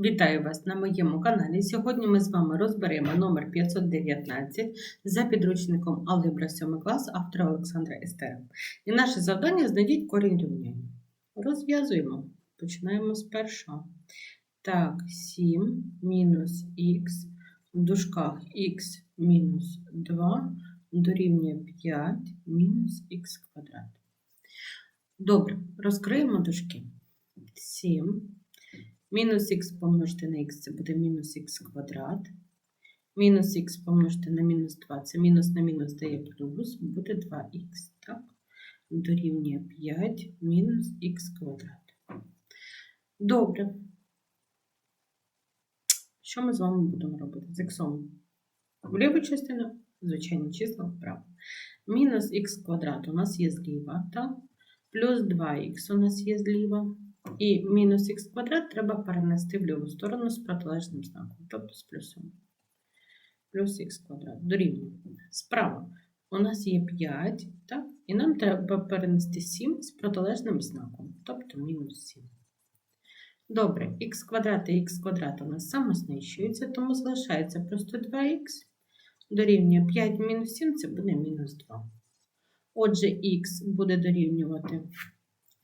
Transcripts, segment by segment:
Вітаю вас на моєму каналі. Сьогодні ми з вами розберемо номер 519 за підручником Алгебра 7 клас автора Олександра Естера. І наше завдання знайдіть корінь рівняння. Розв'язуємо. Починаємо з першого. Так, 7 мінус х в дужках х мінус 2 дорівнює 5 мінус х квадрат. Добре, розкриємо дужки. 7 Мінус х помножити на х це буде мінус х квадрат. Мінус х помножити на мінус 2 це мінус на мінус дає плюс, буде 2х, так? Дорівнює 5 мінус х квадрат. Добре. Що ми з вами будемо робити? З х в ліву частину, звичайно, числа вправо. Мінус х квадрат у нас є зліва, так? Плюс 2х у нас є зліва. І мінус х квадрат треба перенести в ліву сторону з протилежним знаком, тобто з плюсом. Плюс х квадрат дорівнює. Справа у нас є 5, так? і нам треба перенести 7 з протилежним знаком, тобто мінус 7. Добре, х квадрат і х квадрат у нас самознищуються, тому залишається просто 2х. Дорівнює 5 мінус 7 це буде мінус 2. Отже, х буде дорівнювати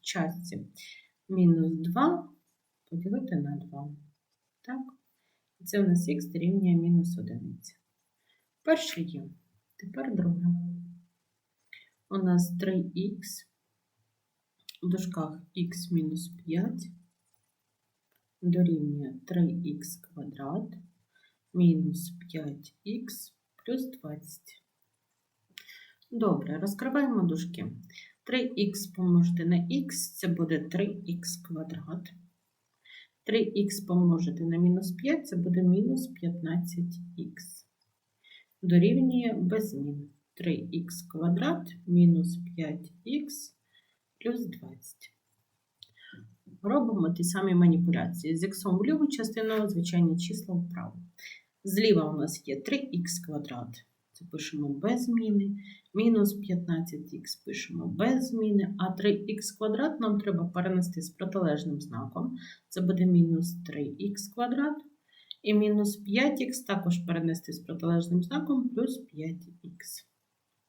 частці мінус 2 поділити на 2. Так? І це у нас х дорівнює мінус 1. Перше є. Тепер друге. У нас 3х в дужках х мінус 5 дорівнює 3х квадрат мінус 5х плюс 20. Добре, розкриваємо дужки. 3х помножити на х це буде 3х квадрат. 3х помножити на мінус 5 це буде мінус 15х. Дорівнює без змін. 3х квадрат мінус 5х плюс 20. Робимо ті самі маніпуляції. З х в ліву частину, звичайні числа вправо. Зліва у нас є 3х квадрат. Це пишемо без зміни. Мінус 15х пишемо без зміни, а 3х квадрат нам треба перенести з протилежним знаком. Це буде мінус 3х квадрат. І мінус 5х також перенести з протилежним знаком плюс 5х.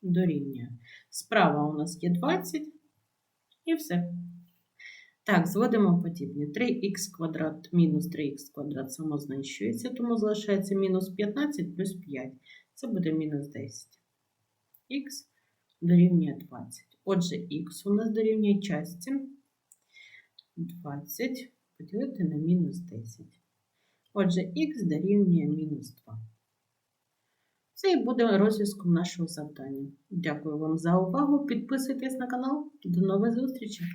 Дорівнює. Справа у нас є 20 і все. Так, зводимо подібні. 3х квадрат мінус 3х квадрат самознищується, тому залишається мінус 15 плюс 5. Це буде мінус 10. Х дорівнює 20. Отже, х у нас дорівнює часті 20 поділити на мінус 10. Отже, х дорівнює мінус 2. Це і буде розв'язком нашого завдання. Дякую вам за увагу. Підписуйтесь на канал. До нових зустрічей!